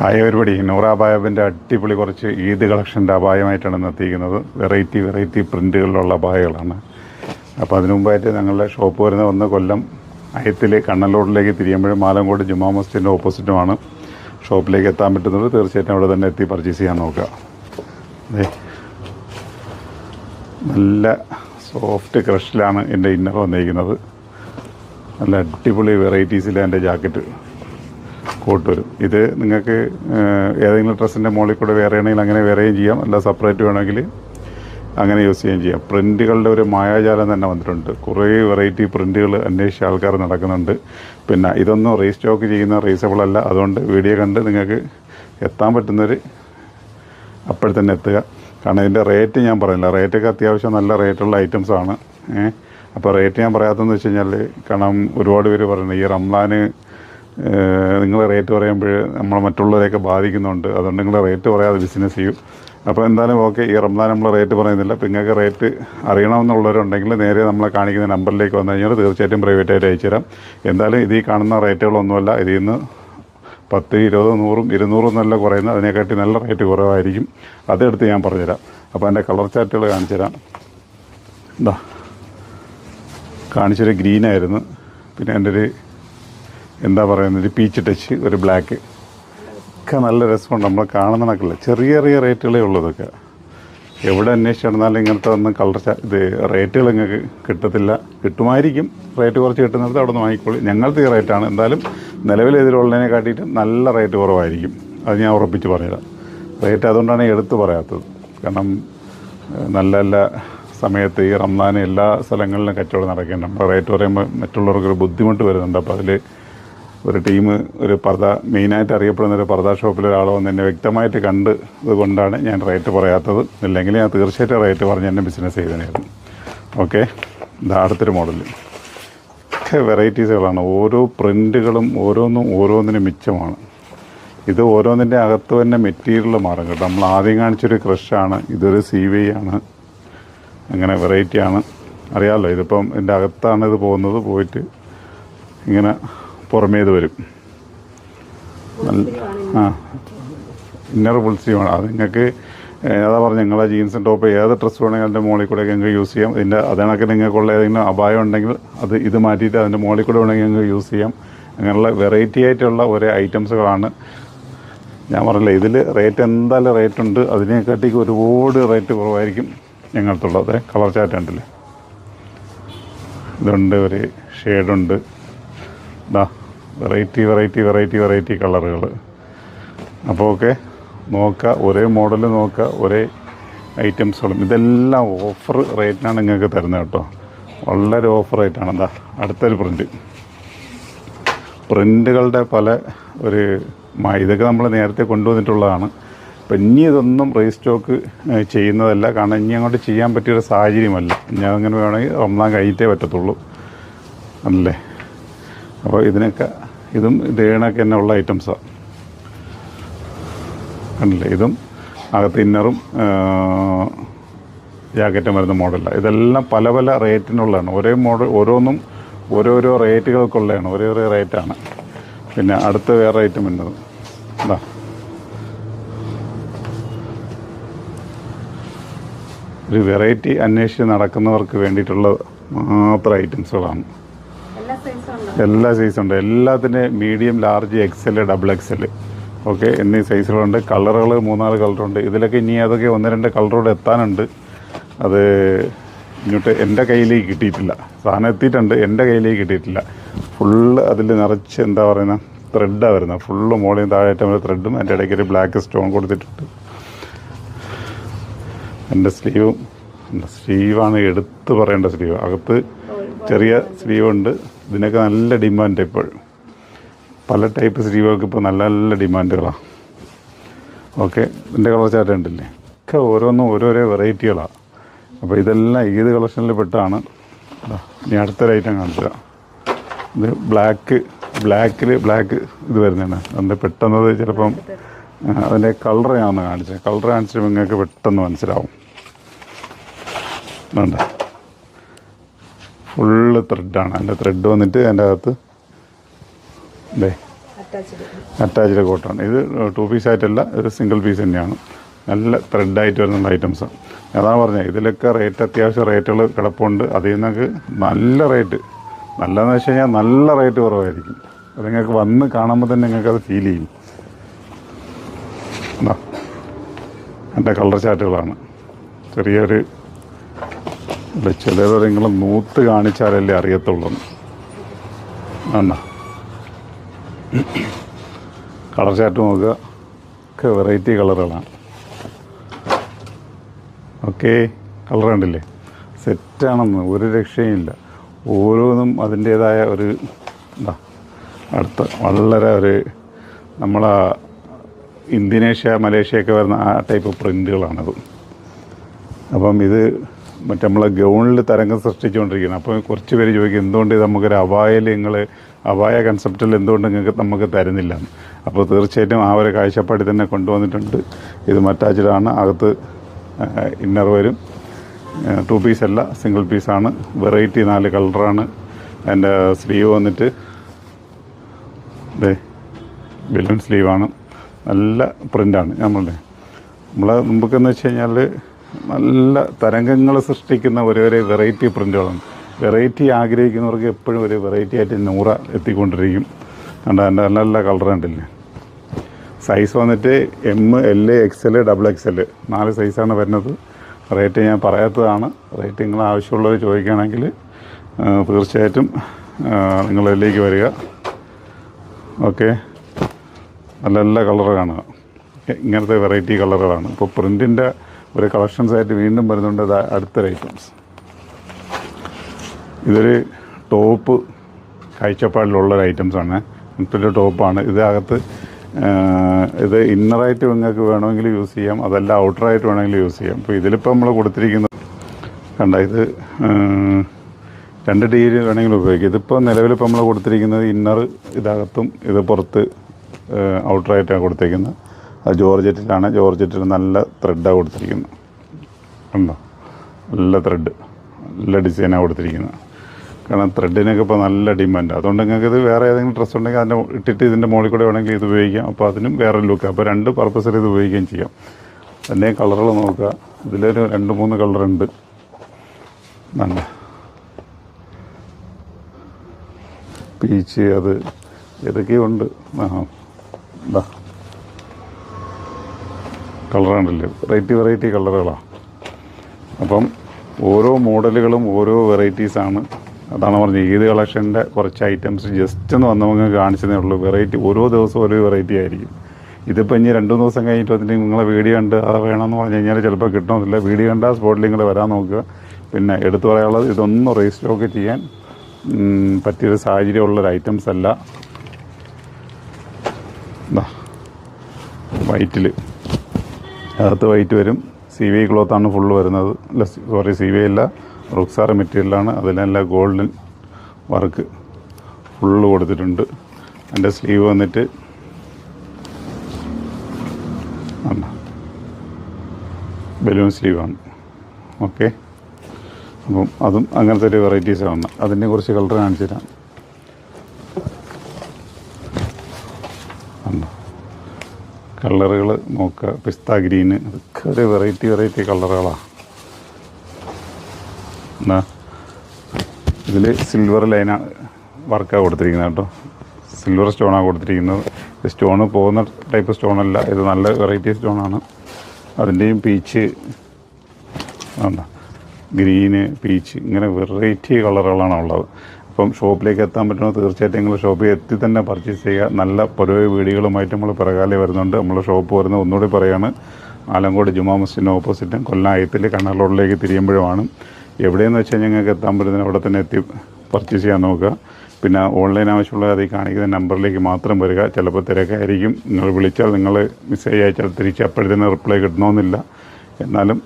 Hi ഒരുപടി. നൂറ അടിപൊളി കുറച്ച് ഈദ് കളക്ഷന്റെ അപായമായിട്ടാണ് ഇന്ന് എത്തിയിരിക്കുന്നത് വെറൈറ്റി വെറൈറ്റി പ്രിന്റുകളിലുള്ള അപായകളാണ്. അപ്പോൾ അതിനു മുമ്പായിട്ട് ഞങ്ങളുടെ ഷോപ്പ് വരുന്ന ഒന്ന് കൊല്ലം അയത്തിൽ കണ്ണലോഡിലേക്ക് തിരിയുമ്പോഴും മാലങ്കോട് ജുമാ മസ്ജിദിന്റെ ഓപ്പോസിറ്റുമാണ് ഷോപ്പിലേക്ക് എത്താൻ പറ്റുന്നത്. തീർച്ചയായിട്ടും അവിടെ തന്നെ എത്തി പർച്ചേസ് ചെയ്യാൻ നോക്കുക. അതെ നല്ല സോഫ്റ്റ് ക്രഷിലാണ് എന്റെ ഇന്നർ വന്നിരിക്കുന്നത്. നല്ല അടിപൊളി വെറൈറ്റീസിലെ എന്റെ ജാക്കറ്റ്. കോട്ട് വരും. ഇത് നിങ്ങൾക്ക് ഏതെങ്കിലും ഡ്രസ്സിന്റെ മുകളിൽ കൂടെ വേറെ ആണെങ്കിൽ അങ്ങനെ വേറെയും ചെയ്യാം. അല്ല സെപ്പറേറ്റ് വേണമെങ്കിൽ അങ്ങനെ യൂസ് ചെയ്യുകയും ചെയ്യാം. പ്രിന്റുകളുടെ ഒരു മായാജാലം തന്നെ വന്നിട്ടുണ്ട്. കുറേ വെറൈറ്റി പ്രിന്റുകൾ അന്വേഷിച്ച ആൾക്കാർ നടക്കുന്നുണ്ട്. പിന്നെ ഇതൊന്നും റീസ്റ്റോക്ക് ചെയ്യുന്ന റീസബിൾ അല്ല. അതുകൊണ്ട് വീഡിയോ കണ്ട് നിങ്ങൾക്ക് എത്താൻ പറ്റുന്നവർ അപ്പോൾ തന്നെ എത്തുക. കാരണം ഇതിന്റെ റേറ്റ് ഞാൻ പറയുന്നില്ല റേറ്റൊക്കെ അത്യാവശ്യം നല്ല റേറ്റുള്ള ഐറ്റംസ് ആണ്. ഏഹ് അപ്പോൾ റേറ്റ് ഞാൻ പറയാത്തതെന്ന് വെച്ച് കഴിഞ്ഞാൽ കാരണം ഒരുപാട് പേര് പറയുന്നത് ഈ റംലാന് നിങ്ങൾ റേറ്റ് പറയുമ്പോൾ നമ്മൾ മറ്റുള്ളവരെയൊക്കെ ബാധിക്കുന്നുണ്ട്. അതുകൊണ്ട് നിങ്ങൾ റേറ്റ് പറയാതെ ബിസിനസ് ചെയ്യും. അപ്പോൾ എന്തായാലും ഓക്കെ ഈ റംദാൻ നമ്മൾ റേറ്റ് പറയുന്നില്ല. അപ്പോൾ നിങ്ങൾക്ക് റേറ്റ് അറിയണമെന്നുള്ളവരുണ്ടെങ്കിൽ നേരെ നമ്മളെ കാണിക്കുന്ന നമ്പറിലേക്ക് വന്നു കഴിഞ്ഞാൽ തീർച്ചയായിട്ടും പ്രൈവറ്റായിട്ട് അയച്ചു തരാം. എന്തായാലും ഇതിൽ കാണുന്ന റേറ്റുകളൊന്നുമല്ല ഇതിൽ നിന്ന് പത്ത് ഇരുപത് നൂറും ഇരുന്നൂറും നല്ല കുറയുന്നത്. അതിനെക്കാട്ടി നല്ല റേറ്റ് കുറവായിരിക്കും. അതെടുത്ത് ഞാൻ പറഞ്ഞുതരാം അപ്പോൾ എന്റെ കളർ ചാറ്റുകൾ കാണിച്ചു തരാം. എന്താ കാണിച്ചൊരു ഗ്രീനായിരുന്നു പിന്നെ എന്റെ ഒരു എന്താ പറയുന്നത് ഒരു പീച്ച് ടച്ച് ഒരു ബ്ലാക്ക് ഒക്കെ നല്ല രസമുണ്ട് നമ്മൾ കാണുന്ന ചെറിയ ചെറിയ റേറ്റുകളേ ഉള്ളതൊക്കെ എവിടെ അന്വേഷിച്ച് നടന്നാലും ഇങ്ങനത്തെ ഒന്നും കളർ ഇത് റേറ്റുകൾ നിങ്ങൾക്ക് കിട്ടത്തില്ല. കിട്ടുമായിരിക്കും റേറ്റ് കുറച്ച് കിട്ടുന്നിടത്ത് അവിടെ നിന്ന് വാങ്ങിക്കോളൂ. ഞങ്ങളുടെ ഈ റേറ്റാണ് എന്തായാലും നിലവിൽ ഇതിലുള്ളതിനെ കാട്ടിയിട്ട് നല്ല റേറ്റ് കുറവായിരിക്കും. അത് ഞാൻ ഉറപ്പിച്ച് പറയാം. റേറ്റ് അതുകൊണ്ടാണ് എടുത്തു പറയാത്തത്. കാരണം നല്ല നല്ല സമയത്ത് ഈ റംസാൻ എല്ലാ സ്ഥലങ്ങളിലും കച്ചവടം നടക്കേണ്ട റേറ്റ് പറയുമ്പോൾ മറ്റുള്ളവർക്കൊരു ബുദ്ധിമുട്ട് വരുന്നുണ്ട്. അപ്പോൾ അതിൽ ഒരു ടീം ഒരു പർദ മെയിനായിട്ട് അറിയപ്പെടുന്ന ഒരു പർദ ഷോപ്പിൽ ഒരാൾ വന്ന് എന്നെ വ്യക്തമായിട്ട് കണ്ട് അതുകൊണ്ടാണ് ഞാൻ റേറ്റ് പറയാത്തത്. ഇല്ലെങ്കിൽ ഞാൻ തീർച്ചയായിട്ടും റേറ്റ് പറഞ്ഞ് എന്നെ ബിസിനസ് ചെയ്തതിനായിരുന്നു ഓക്കെ അടുത്തൊരു മോഡൽ ഒക്കെ വെറൈറ്റീസുകളാണ് ഓരോ പ്രിന്റുകളും ഓരോന്നും ഓരോന്നിനും മിച്ചമാണ്. ഇത് ഓരോന്നിന്റെ അകത്ത് തന്നെ മെറ്റീരിയൽ മാറും കേട്ടോ. നമ്മൾ ആദ്യം കാണിച്ചൊരു ക്രഷാണ് ഇതൊരു സി വി ആണ്. അങ്ങനെ വെറൈറ്റിയാണ് അറിയാമല്ലോ ഇതിപ്പം എന്റെ അകത്താണ് ഇത് പോകുന്നത്. പോയിട്ട് ഇങ്ങനെ പുറമേ ഇത് വരും. നല്ല ആ. ഇന്നർ ഫുൾസീവാണ് അത് നിങ്ങൾക്ക് ഏതാ അതാ പറഞ്ഞു നിങ്ങളെ ജീൻസും ടോപ്പ് ഏത് ഡ്രസ്സ് വേണമെങ്കിൽ അതിന്റെ മുകളിൽ കൂടെ നിങ്ങൾക്ക് യൂസ് ചെയ്യാം. ഇതിന്റെ അതിനൊക്കെ നിങ്ങൾക്കുള്ള ഏതെങ്കിലും അപായം ഉണ്ടെങ്കിൽ അത് ഇത് മാറ്റിയിട്ട് അതിന്റെ മുകളിൽ കൂടെ വേണമെങ്കിൽ നിങ്ങൾക്ക് യൂസ് ചെയ്യാം. അങ്ങനെയുള്ള വെറൈറ്റി ആയിട്ടുള്ള ഒരേ ഐറ്റംസുകളാണ് ഞാൻ പറഞ്ഞില്ല ഇതിൽ റേറ്റ് എന്തായാലും റേറ്റ് ഉണ്ട്. അതിനെക്കാട്ടിക്ക് ഒരുപാട് റേറ്റ് കുറവായിരിക്കും ഞങ്ങൾക്കുള്ളത്. കളർ ചാറ്റ് ഉണ്ടല്ലേ ഇതുണ്ട് ഒരു ഷെയ്ഡുണ്ട് ഇതാ വെറൈറ്റി വെറൈറ്റി വെറൈറ്റി വെറൈറ്റി കളറുകൾ അപ്പോൾ ഓക്കെ നോക്കുക ഒരേ മോഡൽ നോക്കുക ഒരേ ഐറ്റംസുകളും ഇതെല്ലാം ഓഫർ റേറ്റിനാണ് നിങ്ങൾക്ക് തരുന്നത് കേട്ടോ. വളരെ ഓഫർ റേറ്റാണ് എന്താ അടുത്തൊരു പ്രിന്റ് പ്രിന്റുകളുടെ പല ഒരു ഇതൊക്കെ നമ്മൾ നേരത്തെ കൊണ്ടുവന്നിട്ടുള്ളതാണ്. അപ്പം ഇനി ഇതൊന്നും റീസ്റ്റോക്ക് സ്റ്റോക്ക് ചെയ്യുന്നതല്ല. കാരണം ഇനി അങ്ങോട്ട് ചെയ്യാൻ പറ്റിയൊരു സാഹചര്യമല്ല. ഇനി അങ്ങനെ വേണമെങ്കിൽ റംസാൻ കഴിഞ്ഞിട്ടേ പറ്റത്തുള്ളൂ. അല്ലേ? അപ്പോൾ ഇതിനൊക്കെ ഇതും ഇതേണൊക്കെ തന്നെ ഉള്ള ഐറ്റംസാണ് കണ്ടില്ലേ? ഇതും അകത്ത് ഇന്നറും ജാക്കറ്റും വരുന്ന മോഡലാണ് ഇതെല്ലാം പല പല റേറ്റിനുള്ളതാണ് ഒരേ മോഡൽ ഓരോന്നും ഓരോരോ റേറ്റുകൾക്കുള്ളതാണ് ഒരേ റേറ്റാണ് പിന്നെ അടുത്ത വേറെ ഐറ്റം വരുന്നത് എന്താ ഒരു വെറൈറ്റി അന്വേഷിച്ച് നടക്കുന്നവർക്ക് വേണ്ടിയിട്ടുള്ള മാത്രം ഐറ്റംസുകളാണ് എല്ലാ സൈസും ഉണ്ട്. Medium large XL double XL okay എന്നീ സൈസുകളുണ്ട് കളറുകൾ മൂന്നാൽ കളറുണ്ട് ഇതിലൊക്കെ ഇനി അതൊക്കെ ഒന്ന് രണ്ട് കളറോട് എത്താനുണ്ട്. അത് ഇങ്ങോട്ട് എന്റെ കയ്യിലേക്ക് കിട്ടിയിട്ടില്ല. സാധനം എത്തിയിട്ടുണ്ട്. എന്റെ കയ്യിലേക്ക് കിട്ടിയിട്ടില്ല. ഫുള്ള് അതിൽ നിറച്ച് എന്താ പറയുന്ന ത്രെഡാണ് വരുന്നത്. ഫുള്ള് മോളിൽ താഴേറ്റം വരെ ത്രെഡും എന്റെ ഇടയ്ക്ക് ഒരു ബ്ലാക്ക് സ്റ്റോൺ കൊടുത്തിട്ടുണ്ട്. എന്റെ സ്ലീവും സ്ലീവാണ് എടുത്ത് പറയേണ്ട സ്ലീവ് അകത്ത് ചെറിയ സ്ലീവ് ഉണ്ട് ഇതിനൊക്കെ നല്ല ഡിമാൻഡ് ഇപ്പോൾ. പല ടൈപ്പ് സ്ലീവുകൾക്ക് ഇപ്പോൾ നല്ല നല്ല ഡിമാൻഡുകളാണ് ഓക്കെ ഇതിന്റെ കളർ ചാർട്ട് ഉണ്ടല്ലേ ഒക്കെ ഓരോന്നും ഓരോരോ വെറൈറ്റികളാണ് അപ്പോൾ ഇതെല്ലാം ഏത് കളക്ഷനിൽ പെട്ടാണ്? ഇനി അടുത്തൊരു ഐറ്റം കാണിക്കുക ഇത് ബ്ലാക്ക് ബ്ലാക്കിൽ ബ്ലാക്ക് ഇത് വരുന്നതാണ്. അതിന്റെ പെട്ടെന്നത് ചിലപ്പം അതിന്റെ കളർ ഞാനൊന്ന് കാണിച്ചത് കളർ കാണിച്ചിട്ട് നിങ്ങൾക്ക് പെട്ടെന്ന് മനസ്സിലാവും. വേണ്ട ഫുള്ള് ത്രെഡാണ് അതിന്റെ ത്രെഡ് വന്നിട്ട് അതിന്റെ അകത്ത് ഇതേ അറ്റാച്ച്ഡ് കോട്ടാണ് ഇത് ടു പീസ് ആയിട്ടല്ല ഒരു സിംഗിൾ പീസ് തന്നെയാണ്. നല്ല ത്രെഡായിട്ട് വരുന്ന ഐറ്റംസാണ് അതാണ് പറഞ്ഞത് ഇതിലൊക്കെ റേറ്റ് അത്യാവശ്യം റേറ്റുകൾ കിടപ്പുണ്ട്. അതിൽ നിന്നൊക്കെ നല്ല റേറ്റ് നല്ലതെന്ന് വെച്ച് കഴിഞ്ഞാൽ നല്ല റേറ്റ് കുറവായിരിക്കും. അത് നിങ്ങൾക്ക് വന്ന് കാണുമ്പോൾ തന്നെ നിങ്ങൾക്ക് അത് ഫീൽ ചെയ്യും. എന്താ എന്റെ കളർ ചാർട്ടുകളാണ് ചെറിയൊരു അല്ല ചിലത് നിങ്ങൾ നൂത്ത് കാണിച്ചാലല്ലേ അറിയത്തുള്ളൂ. എന്നാ കളർ ചാറ്റ് നോക്കുക. ഒക്കെ വെറൈറ്റി കളറുകളാണ്. ഓക്കെ. കളർ കണ്ടില്ലേ? സെറ്റാണെന്ന് ഒരു രക്ഷയുമില്ല ഓരോന്നും അതിന്റേതായ ഒരു എന്താ അടുത്ത വളരെ ഒരു നമ്മളെ ഇന്തോനേഷ്യ മലേഷ്യയൊക്കെ വരുന്ന ആ ടൈപ്പ് പ്രിന്റുകളാണത് അപ്പം ഇത് മറ്റേ നമ്മളെ ഗൗണിൽ തരംഗം സൃഷ്ടിച്ചുകൊണ്ടിരിക്കുന്നത് അപ്പോൾ കുറച്ച് പേര് ചോദിക്കും എന്തുകൊണ്ട് നമുക്കൊരു അപായയിൽ നിങ്ങൾ അപായ കൺസെപ്റ്റിൽ എന്തുകൊണ്ട് നിങ്ങൾക്ക് നമുക്ക് തരുന്നില്ല. അപ്പോൾ തീർച്ചയായിട്ടും ആ ഒരു കാഴ്ചപ്പാടിൽ തന്നെ കൊണ്ടുവന്നിട്ടുണ്ട്. ഇത് മറ്റാച്ചിലാണ്. അകത്ത് ഇന്നർ വരും. ടു പീസ് അല്ല സിംഗിൾ പീസാണ് വെറൈറ്റി നാല് കളറാണ് എന്റെ സ്ലീവ് വന്നിട്ട് അതെ ബലൂൺ സ്ലീവാണ് നല്ല പ്രിന്റാണ് നമ്മളുടെ നമ്മളെ മുമ്പൊക്കെന്ന് വെച്ച് കഴിഞ്ഞാൽ നല്ല തരംഗങ്ങൾ സൃഷ്ടിക്കുന്ന ഒരേ ഒരേ വെറൈറ്റി പ്രിന്റുകളാണ് വെറൈറ്റി ആഗ്രഹിക്കുന്നവർക്ക് എപ്പോഴും ഒരു വെറൈറ്റി ആയിട്ട് നൂറ എത്തിക്കൊണ്ടിരിക്കും. കണ്ട? എന്റെ നല്ല നല്ല കളർ കണ്ടില്ലേ? സൈസ് വന്നിട്ട് M L X L double X L നാല് സൈസാണ് വരുന്നത്. റേറ്റ് ഞാൻ പറയാത്തതാണ്. റേറ്റ് നിങ്ങൾ ആവശ്യമുള്ളവർ ചോദിക്കുകയാണെങ്കിൽ തീർച്ചയായിട്ടും നിങ്ങൾ ഇതിലേക്ക് വരിക. ഓക്കെ നല്ല നല്ല കളർ കാണുക. ഇങ്ങനത്തെ വെറൈറ്റി കളറുകളാണ് ഇപ്പോൾ പ്രിന്റിന്റെ ഒരു കളക്ഷൻസ് ആയിട്ട് വീണ്ടും വരുന്നുണ്ട്. അടുത്തൊരു ഐറ്റംസ് ഇതൊരു ടോപ്പ് കാഴ്ചപ്പാടിലുള്ളൊരു ഐറ്റംസാണ് ഇങ്ങനത്തെ ടോപ്പാണ് ഇതിനകത്ത് ഇത് ഇന്നറായിട്ട് നിങ്ങൾക്ക് വേണമെങ്കിൽ യൂസ് ചെയ്യാം. അതല്ല ഔട്ടറായിട്ട് വേണമെങ്കിൽ യൂസ് ചെയ്യാം. അപ്പോൾ ഇതിലിപ്പോൾ നമ്മൾ കൊടുത്തിരിക്കുന്നത് കണ്ട ഇത് രണ്ട് ഡിഗ്രി വേണമെങ്കിൽ ഉപയോഗിക്കാം. ഇതിപ്പോൾ നിലവിലിപ്പോൾ നമ്മൾ കൊടുത്തിരിക്കുന്നത് ഇന്നർ ഇതകത്തും ഇത് പുറത്ത് ഔട്ടറായിട്ടാണ് കൊടുത്തിരിക്കുന്നത് അത് ജോർജറ്റിലാണ് ജോർജറ്റിൽ നല്ല ത്രെഡാണ് കൊടുത്തിരിക്കുന്നത്. കണ്ടോ? നല്ല ത്രെഡ് നല്ല ഡിസൈനാണ് കൊടുത്തിരിക്കുന്നത്. കാരണം ത്രെഡിനൊക്കെ ഇപ്പോൾ നല്ല ഡിമാൻഡ് അതുകൊണ്ട് നിങ്ങൾക്ക് ഇത് വേറെ ഏതെങ്കിലും ഡ്രസ്സ് ഉണ്ടെങ്കിൽ അതിന്റെ ഇട്ടിട്ട് ഇതിന്റെ മുകളിൽ കൂടെ വേണമെങ്കിൽ ഇത് ഉപയോഗിക്കാം. അപ്പോൾ അതിനും വേറെ ലുക്ക് അപ്പോൾ രണ്ട് പർപ്പസിൽ ഇത് ഉപയോഗിക്കുകയും ചെയ്യാം. അതിന്റെ കളറുകൾ നോക്കുക. ഇതിലൊരു രണ്ട് മൂന്ന് കളറുണ്ട് നല്ല. പീച്ച് അത് ഏതൊക്കെയുണ്ട് ആ ഇതാ കളറാണല്ലേ വെറൈറ്റി വെറൈറ്റി കളറുകളാണ് അപ്പം ഓരോ മോഡലുകളും ഓരോ വെറൈറ്റീസാണ് അതാണ് പറഞ്ഞത്. ഏത് കളക്ഷന്റെ കുറച്ച് ഐറ്റംസ് ജസ്റ്റ് ഒന്ന് വന്നവങ്ങ് കാണിച്ചതേ ഉള്ളൂ. വെറൈറ്റി ഓരോ ദിവസവും ഓരോ വെറൈറ്റി ആയിരിക്കും. ഇതിപ്പോൾ ഇനി രണ്ട് മൂന്ന് ദിവസം കഴിഞ്ഞിട്ട് വന്നിട്ട് നിങ്ങളെ വീഡിയോ കണ്ട് അത് വേണമെന്ന് പറഞ്ഞു കഴിഞ്ഞാൽ ചിലപ്പോൾ കിട്ടണമെന്നില്ല. വീഡിയോ കണ്ട് സ്പോട്ടിൽ നിങ്ങൾ വരാൻ നോക്കുക. പിന്നെ എടുത്തു പറയാനുള്ളത് ഇതൊന്നും റീസ്റ്റോക്ക് ചെയ്യാൻ പറ്റിയൊരു സാഹചര്യമുള്ളൊരു ഐറ്റംസ് അല്ല. വൈറ്റിൽ അകത്ത് വൈറ്റ് വരും. സി വി ക്ലോത്താണ് ഫുള്ള് വരുന്നത്. അല്ല സോറി സി വി അല്ല. റുക്സാർ മെറ്റീരിയലാണ് അതിലെല്ലാം ഗോൾഡൻ വർക്ക് ഫുള്ള് കൊടുത്തിട്ടുണ്ട്. അതിന്റെ സ്ലീവ് വന്നിട്ട് ബലൂൺ സ്ലീവാണ് ഓക്കെ അപ്പം അതും അങ്ങനത്തെ ഒരു വെറൈറ്റീസാണ് അതിനെ കുറച്ച് കളർ കാണിച്ചു തരാം കളറുകൾ നോക്കുക. പിസ്ത ഗ്രീന്. അതൊക്കെ ഒരു വെറൈറ്റി വെറൈറ്റി കളറുകളാണ് എന്നാ ഇതിൽ സിൽവർ ലൈനാണ് വർക്കാണ് കൊടുത്തിരിക്കുന്നത് കേട്ടോ. സിൽവർ സ്റ്റോണാണ് കൊടുത്തിരിക്കുന്നത്. ഇത് സ്റ്റോണ് പോകുന്ന ടൈപ്പ് സ്റ്റോണല്ല ഇത് നല്ല വെറൈറ്റി സ്റ്റോണാണ് അതിന്റെയും പീച്ച് എന്താ ഗ്രീന് പീച്ച് ഇങ്ങനെ വെറൈറ്റി കളറുകളാണ് ഉള്ളത് അപ്പം ഷോപ്പിലേക്ക് എത്താൻ പറ്റുമോ? തീർച്ചയായിട്ടും നിങ്ങൾ ഷോപ്പിൽ എത്തി തന്നെ പർച്ചേസ് ചെയ്യുക. നല്ല പുരോഗ വീഡിയോകളുമായിട്ട് നമ്മൾ പിറകാലെ വരുന്നുണ്ട്. നമ്മൾ ഷോപ്പ് വരുന്നത് ഒന്നുകൂടി പറയാണ്. ആലങ്കോട് ജുമാ മസ്ജിദിന് ഓപ്പോസിറ്റും കൊല്ലം അയത്തിൽ കണ്ണൂർ റോഡിലേക്ക് തിരിയുമ്പോഴുമാണ് എവിടെയെന്ന് വെച്ചാൽ ഞങ്ങൾക്ക് എത്താൻ പറ്റുന്ന അവിടെ തന്നെ എത്തി പർച്ചേസ് ചെയ്യാൻ നോക്കുക. പിന്നെ ഓൺലൈൻ ആവശ്യമുള്ള അത് കാണിക്കുന്ന നമ്പറിലേക്ക് മാത്രം വരിക. ചിലപ്പോൾ തിരക്കായിരിക്കും. നിങ്ങൾ വിളിച്ചാൽ നിങ്ങൾ മെസ്സേജ് അയച്ചാൽ തിരിച്ച് അപ്പോഴത്തേന് റിപ്ലൈ കിട്ടണമെന്നില്ല. എന്നാലും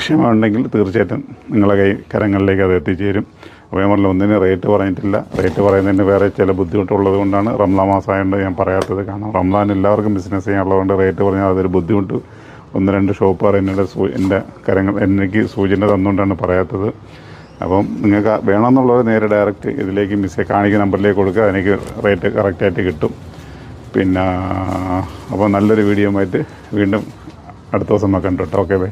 ക്ഷമ ഉണ്ടെങ്കിൽ തീർച്ചയായിട്ടും നിങ്ങളെ കൈ കരങ്ങളിലേക്ക് അത് എത്തിച്ചേരും. അപ്പോൾ ഞാൻ പറഞ്ഞില്ല ഒന്നിന് റേറ്റ് പറഞ്ഞിട്ടില്ല. റേറ്റ് പറയുന്നതിന് വേറെ ചില ബുദ്ധിമുട്ടുള്ളത് കൊണ്ടാണ് റംലാൻ മാസമായതുകൊണ്ട് ഞാൻ പറയാത്തത് കാരണം റംലാൻ എല്ലാവർക്കും ബിസിനസ് ചെയ്യാനുള്ളതുകൊണ്ട് റേറ്റ് പറഞ്ഞാൽ അതൊരു ബുദ്ധിമുട്ട്. ഒന്ന് രണ്ട് ഷോപ്പുകാർ എന്നോട് സൂ എന്റെ കരങ്ങൾ എനിക്ക് സൂചന തന്നുകൊണ്ടാണ് പറയാത്തത്. അപ്പം നിങ്ങൾക്ക് വേണമെന്നുള്ളവർ നേരെ ഡയറക്റ്റ് ഇതിലേക്ക് മിസ്സേ കാണിക്കുന്ന നമ്പറിലേക്ക് കൊടുക്കുക എനിക്ക് റേറ്റ് കറക്റ്റായിട്ട് കിട്ടും. പിന്നെ അപ്പോൾ നല്ലൊരു വീഡിയോ ആയിട്ട് വീണ്ടും അടുത്ത ദിവസം കണ്ടു കേട്ടോ. Okay bye